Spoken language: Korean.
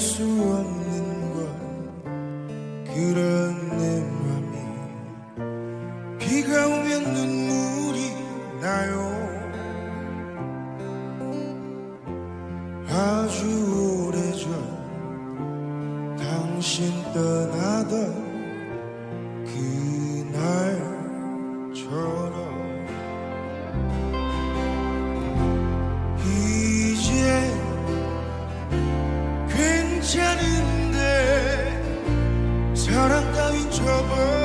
수 없는 건 그런 내 맘이. 비가 오면 눈물이 나요. 아주 오래전 당신 떠나던 그날처럼 괜찮은데 사랑 따윈 접어